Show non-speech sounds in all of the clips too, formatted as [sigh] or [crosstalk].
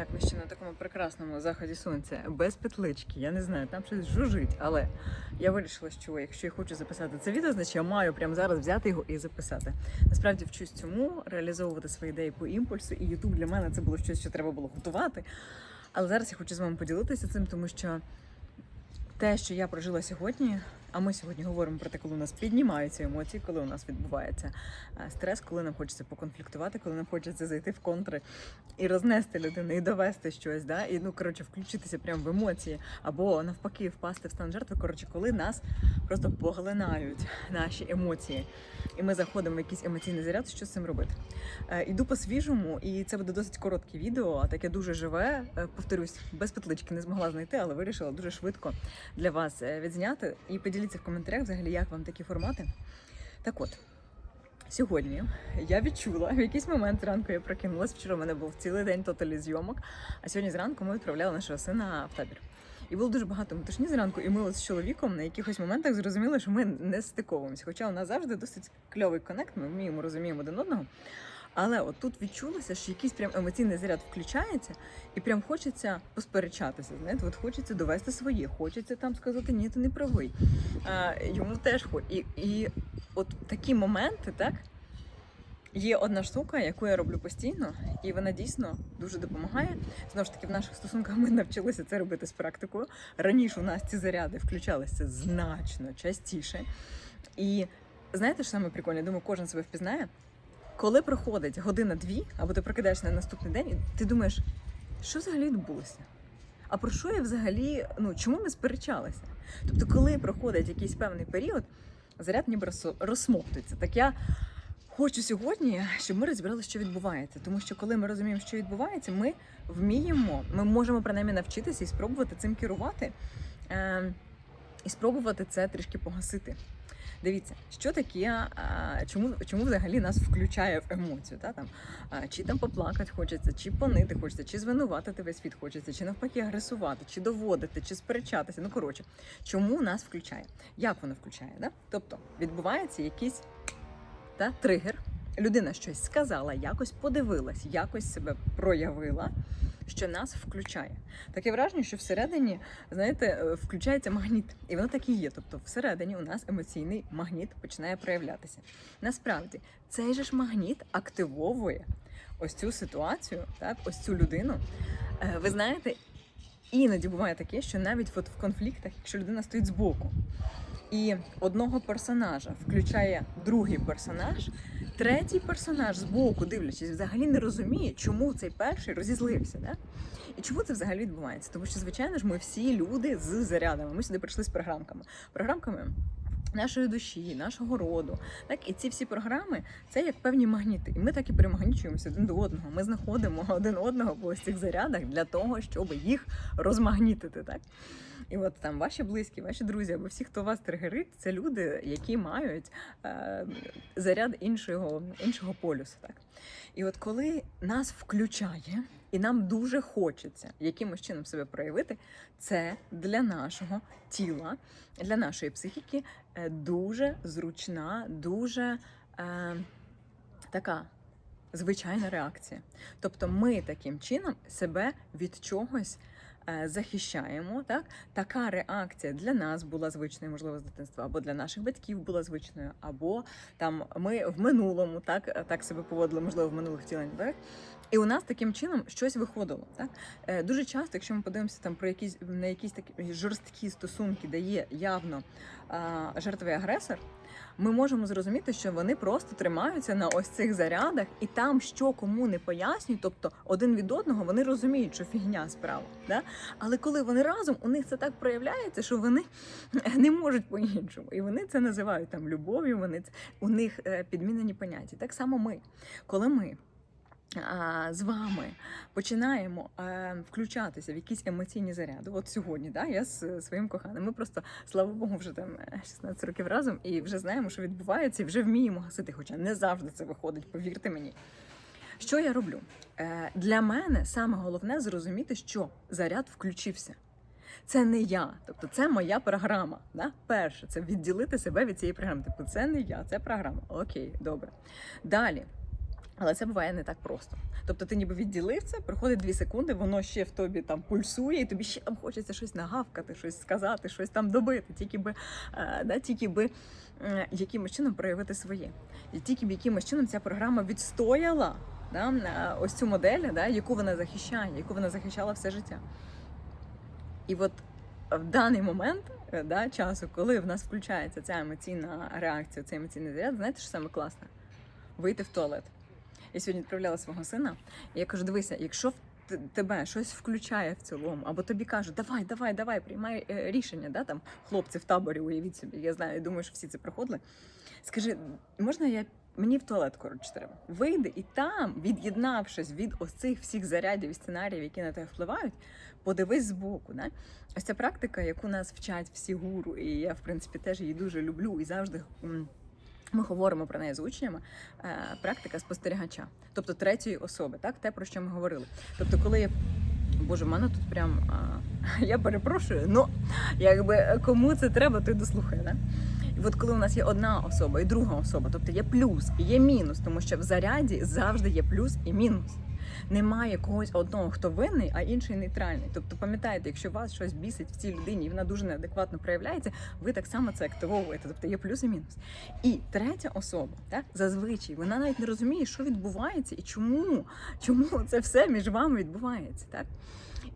Так, ми ще на такому прекрасному заході сонця, без петлички. Я не знаю, там щось жужить, але я вирішила, що якщо я хочу записати це відео, значить я маю прямо зараз взяти його і записати. Насправді вчусь цьому реалізовувати свої ідеї по імпульсу, і Ютуб для мене це було щось, що треба було готувати. Але зараз я хочу з вами поділитися цим, тому що те, що я прожила сьогодні, а ми сьогодні говоримо про те, коли у нас піднімаються емоції, коли у нас відбувається е, стрес, коли нам хочеться поконфліктувати, коли нам хочеться зайти в контри і рознести людину, і довести щось, да? і ну коротше включитися прямо в емоції, або навпаки впасти в стан жертви. Коротше, коли нас просто поглинають наші емоції, і ми заходимо в якийсь емоційний заряд, що з цим робити? Е, Іду по свіжому, і це буде досить коротке відео, а таке дуже живе. Е, Повторюсь, без петлички не змогла знайти, але вирішила дуже швидко для вас е, відзняти. І поділіться в коментарях взагалі, як вам такі формати. Так от. Сьогодні я відчула в якийсь момент зранку я прокинулась. Вчора в мене був цілий день тоталі зйомок. А сьогодні зранку ми відправляли нашого сина в табір. І було дуже багато метушні зранку, і ми з чоловіком на якихось моментах зрозуміли, що ми не стиковуємося. Хоча у нас завжди досить кльовий конект, ми вміємо розуміємо один одного. Але от тут відчулося, що якийсь прям емоційний заряд включається, і прям хочеться посперечатися. Знаєте, от хочеться довести своє, хочеться там сказати, ні, ти не правий. А, йому теж хо. І, і от такі моменти, так. Є одна штука, яку я роблю постійно, і вона дійсно дуже допомагає. Знову ж таки, в наших стосунках ми навчилися це робити з практикою. Раніше у нас ці заряди включалися значно частіше. І знаєте, що саме прикольне? Думаю, кожен себе впізнає. Коли проходить година-дві, або ти прокидаєшся на наступний день, і ти думаєш, що взагалі відбулося? А про що я взагалі, ну чому ми сперечалися? Тобто, коли проходить якийсь певний період, заряд ніби розсмоктується. Так я хочу сьогодні, щоб ми розібрали, що відбувається. Тому що коли ми розуміємо, що відбувається, ми вміємо, ми можемо принаймні навчитися і спробувати цим керувати, е, і спробувати це трішки погасити. Дивіться, що таке, чому, чому взагалі нас включає в емоцію? Та, там, чи там поплакати хочеться, чи понити хочеться, чи звинуватити весь світ хочеться, чи навпаки агресувати, чи доводити, чи сперечатися. Ну коротше, чому нас включає? Як воно включає? Да? Тобто відбувається якийсь та, тригер. Людина щось сказала, якось подивилась, якось себе проявила, що нас включає. Таке враження, що всередині, знаєте, е, включається магніт, і воно так і є. Тобто, всередині у нас емоційний магніт починає проявлятися. Насправді, цей же ж магніт активовує ось цю ситуацію, так, ось цю людину. Е, Ви знаєте, іноді буває таке, що навіть от в конфліктах, якщо людина стоїть збоку, і одного персонажа включає другий персонаж, третій персонаж збоку, дивлячись, взагалі не розуміє, чому цей перший розізлився. Да? І чому це взагалі відбувається? Тому що, звичайно ж, ми всі люди з зарядами. Ми сюди прийшли з програмками. Програмками. Нашої душі, нашого роду, так і ці всі програми це як певні магніти, і ми так і перемагнічуємося один до одного. Ми знаходимо один одного по ось цих зарядах для того, щоб їх розмагнітити. Так і от там ваші близькі, ваші друзі, або всі, хто вас тригерить, це люди, які мають е, заряд іншого, іншого полюсу. Так? І от коли нас включає, і нам дуже хочеться якимось чином себе проявити, це для нашого тіла, для нашої психіки е, дуже зручна, дуже е, така. Звичайна реакція. Тобто ми таким чином себе від чогось захищаємо. Так? Така реакція для нас була звичною, можливо, з дитинства, або для наших батьків була звичною, або там ми в минулому так, так себе поводили, можливо, в минулих втіленнях. І у нас таким чином щось виходило. Так? Е, Дуже часто, якщо ми подивимося там про якісь на якісь такі жорсткі стосунки, де є явно жертва і агресор, ми можемо зрозуміти, що вони просто тримаються на ось цих зарядах, і там що кому не пояснюють, тобто один від одного вони розуміють, що фігня справа. Да? Але коли вони разом, у них це так проявляється, що вони [laughs] не можуть по-іншому. І вони це називають там любов'ю, вони це у них е, підмінені поняття. Так само ми, коли ми. З вами починаємо е, включатися в якісь емоційні заряди. От сьогодні, да, я з е, своїм коханим. Ми просто, слава Богу, вже там е, 16 років разом і вже знаємо, що відбувається, і вже вміємо гасити. Хоча не завжди це виходить, повірте мені. Що я роблю? Е, Для мене саме головне зрозуміти, що заряд включився. Це не я, тобто це моя програма. Да? Перше, це відділити себе від цієї програми. Тобто, це не я, це програма. Окей, добре. Далі. Але це буває не так просто. Тобто ти ніби відділив це, проходить дві секунди, воно ще в тобі там пульсує, і тобі ще там хочеться щось нагавкати, щось сказати, щось там добити, тільки би, е, да, тільки би якимось чином проявити своє. І тільки б якимось чином ця програма відстояла да, е, ось цю модель, да, яку вона захищає, яку вона захищала все життя. І от в даний момент е, да, часу, коли в нас включається ця емоційна реакція, цей емоційний заряд, знаєте, що саме класне? Вийти в туалет. Я сьогодні відправляла свого сина, і я кажу: дивися, якщо в тебе щось включає в цілому, або тобі кажуть, давай, давай, давай, приймай е, рішення, да, там хлопці в таборі, уявіть собі, я знаю, я думаю, що всі це проходили. Скажи, можна я. Мені в туалет, коротше, треба. Вийди і там, від'єднавшись від ось цих всіх зарядів і сценаріїв, які на тебе впливають, подивись збоку. Да? Ось ця практика, яку нас вчать всі гуру, і я, в принципі, теж її дуже люблю і завжди. Ми говоримо про неї з учнями. е, Практика спостерігача, тобто третьої особи, так те про що ми говорили. Тобто, коли я Боже, в мене тут прям а, [laughs] я перепрошую, ну якби е, кому це треба, той дослухає. Да? І от коли у нас є одна особа і друга особа, тобто є плюс і є мінус, тому що в заряді завжди є плюс і мінус. Немає когось одного, хто винний, а інший нейтральний. Тобто, пам'ятаєте, якщо вас щось бісить в цій людині, і вона дуже неадекватно проявляється, ви так само це активовуєте. Тобто є плюс і мінус. І третя особа, так зазвичай вона навіть не розуміє, що відбувається і чому, чому це все між вами відбувається. Так?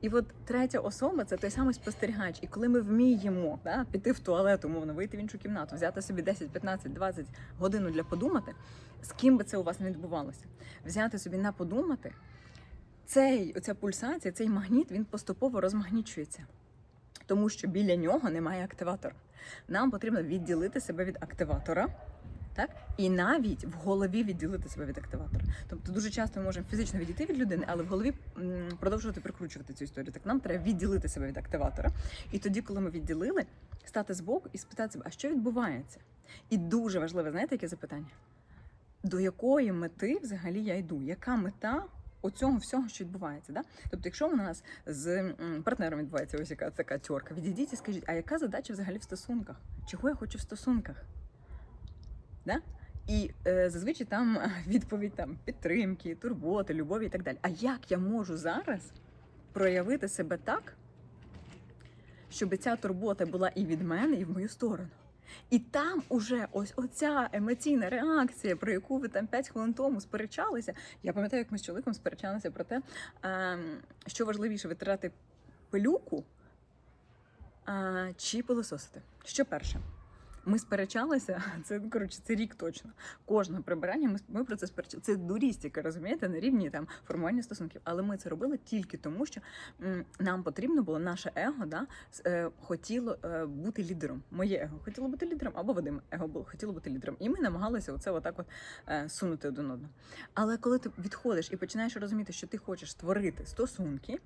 І от третя особа це той самий спостерігач. І коли ми вміємо да, піти в туалет, умовно, вийти в іншу кімнату, взяти собі 10, 15, 20 годин для подумати, з ким би це у вас не відбувалося, взяти собі на подумати, цей, оця пульсація, цей магніт, він поступово розмагнічується. Тому що біля нього немає активатора. Нам потрібно відділити себе від активатора. Так? І навіть в голові відділити себе від активатора. Тобто дуже часто ми можемо фізично відійти від людини, але в голові продовжувати прикручувати цю історію. Так нам треба відділити себе від активатора. І тоді, коли ми відділили, стати збоку і спитати себе, а що відбувається? І дуже важливе, знаєте, яке запитання? До якої мети взагалі я йду? Яка мета оцього всього, що відбувається? Да? Тобто, якщо у нас з партнером відбувається ось яка така тьорка, відійдіть і скажіть, а яка задача взагалі в стосунках? Чого я хочу в стосунках? Да? І е, зазвичай там [laughs] відповідь там підтримки, турботи, любові і так далі. А як я можу зараз проявити себе так, щоб ця турбота була і від мене, і в мою сторону? І там уже ось оця емоційна реакція, про яку ви там 5 хвилин тому сперечалися. Я пам'ятаю, як ми з чоловіком сперечалися про те, е, що важливіше витирати пилюку е, чи пилососити. Що перше? Ми сперечалися, [laughs] це коротше, це рік точно. Кожного прибирання ми, ми про це сперечали. Це дурістика, розумієте, на рівні там формування стосунків. Але ми це робили тільки тому, що м, нам потрібно було наше его, да, е, хотіло е, бути лідером. Моє его хотіло бути лідером, або Вадим его було хотіло бути лідером. І ми намагалися оце отак от е, сунути один одного. Але коли ти відходиш і починаєш розуміти, що ти хочеш створити стосунки,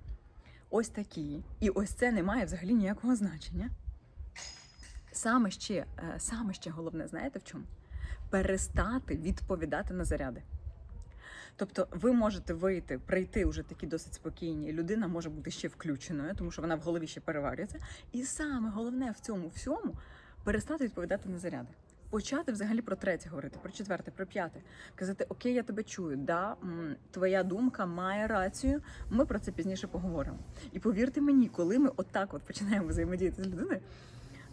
ось такі, і ось це не має взагалі ніякого значення. Саме ще, е, саме ще головне, знаєте в чому? Перестати відповідати на заряди. Тобто ви можете вийти, прийти вже такі досить спокійні, людина може бути ще включеною, тому що вона в голові ще переварюється. І саме головне в цьому всьому перестати відповідати на заряди. Почати взагалі про третє говорити, про четверте, про п'яте. Казати, окей, я тебе чую, да, твоя думка має рацію. Ми про це пізніше поговоримо. І повірте мені, коли ми отак от починаємо взаємодіяти з людиною,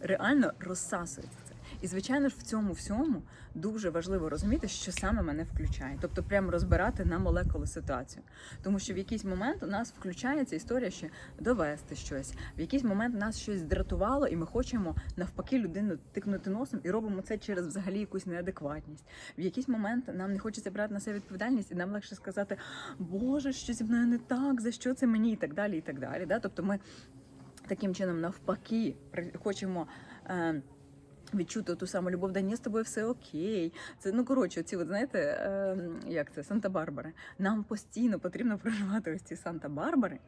реально розсасується це. І звичайно ж в цьому всьому дуже важливо розуміти, що саме мене включає, тобто прямо розбирати на молекули ситуацію. Тому що в якийсь момент у нас включається історія ще довести щось. В якийсь момент нас щось здратувало, і ми хочемо навпаки людину тикнути носом і робимо це через взагалі якусь неадекватність. В якийсь момент нам не хочеться брати на себе відповідальність, і нам легше сказати, Боже, що зі мною не так, за що це мені, і так далі. І так далі. Да? Тобто ми таким чином навпаки хочемо. Е, Відчути ту саму любов, да ні, з тобою все окей. Це ну коротше, ці, от знаєте, е, як це Санта-Барбари. Нам постійно потрібно проживати ось ці Санта-Барбари,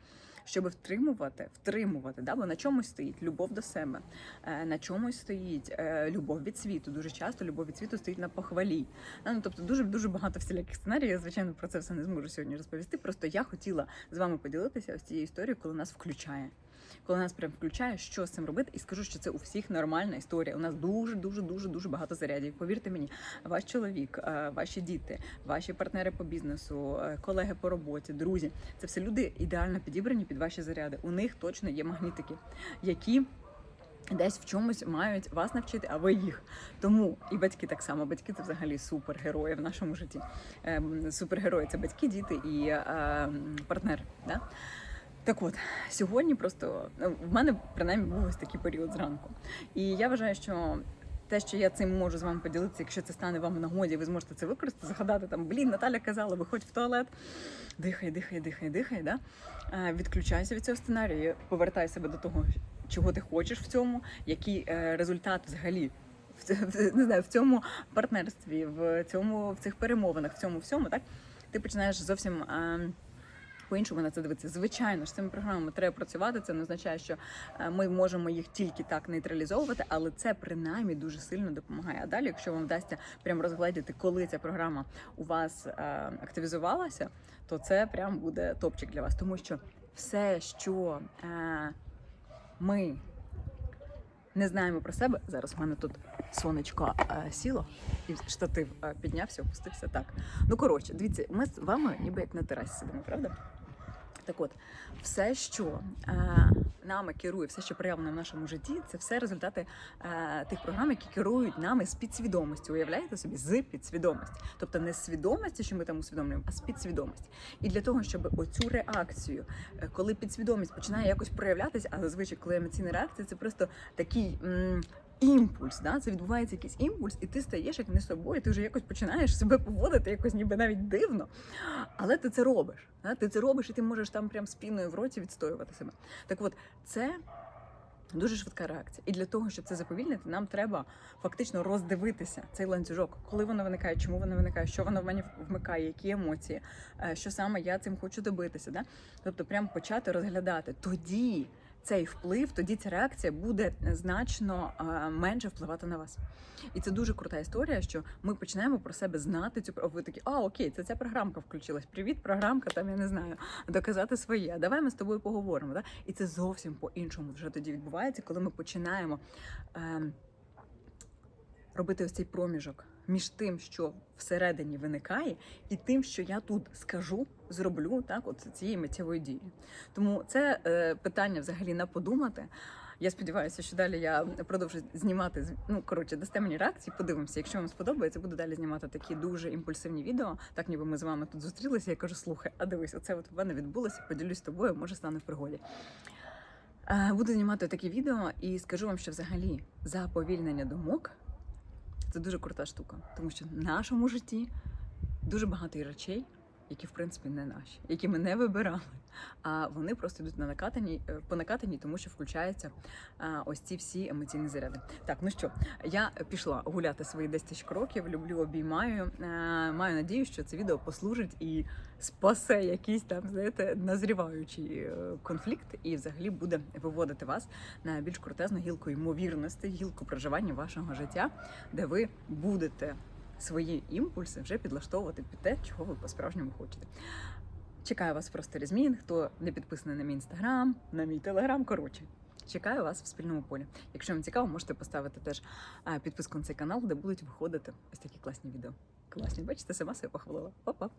щоб втримувати, втримувати, да? бо на чомусь стоїть любов до себе, е, на чомусь стоїть е, любов від світу. Дуже часто любов від світу стоїть на похвалі. Е, Ну, тобто дуже дуже багато всіляких сценаріїв. Я звичайно про це все не зможу сьогодні розповісти. Просто я хотіла з вами поділитися ось цією історією, коли нас включає. Коли нас прям включає, що з цим робити, і скажу, що це у всіх нормальна історія. У нас дуже, дуже, дуже, дуже багато зарядів. Повірте мені, ваш чоловік, е, ваші діти, ваші партнери по бізнесу, е, колеги по роботі, друзі це все люди ідеально підібрані під ваші заряди. У них точно є магнітики, які. Десь в чомусь мають вас навчити, а ви їх. Тому і батьки так само. Батьки це взагалі супергерої в нашому житті. Ем, супергерої це батьки, діти і е, партнер. Да? Так от, сьогодні просто ну, в мене принаймні був ось такий період зранку. І я вважаю, що те, що я цим можу з вами поділитися, якщо це стане вам в нагоді, ви зможете це використати, згадати там, блін, Наталя казала, виходь в туалет, дихай, дихай, дихай, дихай. Да? Е, Відключайся від цього сценарію, повертай себе до того, чого ти хочеш в цьому, який е, результат взагалі. В, не знаю, в цьому партнерстві, в цьому, в цих перемовинах, в цьому всьому, так ти починаєш зовсім е, по-іншому на це дивитися. Звичайно ж, з цими програмами треба працювати. Це не означає, що е, ми можемо їх тільки так нейтралізовувати, але це принаймні дуже сильно допомагає. А далі, якщо вам вдасться прям розгледіти, коли ця програма у вас е, активізувалася, то це прям буде топчик для вас, тому що все, що е, ми не знаємо про себе. Зараз в мене тут сонечко е, сіло, і штатив е, піднявся, опустився так. Ну коротше, дивіться, ми з вами ніби як на терасі сидимо, правда? Так от, все, що е, нами керує, все, що проявлено в нашому житті, це все результати е, тих програм, які керують нами з підсвідомості. Уявляєте собі з підсвідомості, тобто не з свідомості, що ми там усвідомлюємо, а з підсвідомості. І для того, щоб оцю реакцію, е, коли підсвідомість починає якось проявлятися, а зазвичай, коли емоційна реакція, це просто такий. м, Імпульс, да? це відбувається якийсь імпульс, і ти стаєш як не собою, ти вже якось починаєш себе поводити, якось ніби навіть дивно. Але ти це робиш. Да? Ти це робиш, і ти можеш там прям спіною в роті відстоювати себе. Так от, це дуже швидка реакція. І для того, щоб це заповільнити, нам треба фактично роздивитися цей ланцюжок, коли воно виникає, чому воно виникає, що воно в мені вмикає, які емоції, е, що саме я цим хочу добитися. Да? Тобто, прям почати розглядати тоді. Цей вплив, тоді ця реакція буде значно е, менше впливати на вас. І це дуже крута історія, що ми починаємо про себе знати цю ви такі, а окей, це ця програмка включилась. Привіт, програмка, там я не знаю, доказати своє. Давай ми з тобою поговоримо. Да? І це зовсім по-іншому вже тоді відбувається, коли ми починаємо е, робити ось цей проміжок між тим, що всередині виникає, і тим, що я тут скажу, зроблю, так, от цієї миттєвої дії. Тому це е, питання взагалі на подумати. Я сподіваюся, що далі я продовжу знімати ну коротше, дасте мені реакції, подивимося. Якщо вам сподобається, буду далі знімати такі дуже імпульсивні відео. Так ніби ми з вами тут зустрілися. Я кажу, слухай, а дивись, оце от в мене відбулося. Поділюсь з тобою, може стане в пригоді. Е, Буду знімати такі відео і скажу вам, що взагалі заповільнення думок це дуже крута штука, тому що в нашому житті дуже багато речей, які в принципі не наші, які ми не вибирали. А вони просто йдуть на накатані е, по накатаній, тому що включаються а, ось ці всі емоційні заряди. Так, ну що, я пішла гуляти свої 10 кроків, люблю, обіймаю. Е, Маю надію, що це відео послужить і спасе якийсь там, знаєте, назріваючий е, конфлікт, і взагалі буде виводити вас на більш крутезну гілку ймовірності, гілку проживання вашого життя, де ви будете свої імпульси вже підлаштовувати під те, чого ви по-справжньому хочете. Чекаю вас в просторі змін. Хто не підписаний на мій інстаграм, на мій телеграм. Коротше, чекаю вас в спільному полі. Якщо вам цікаво, можете поставити теж підписку на цей канал, де будуть виходити ось такі класні відео. Класні, бачите, сама себе похвалила. Па-па!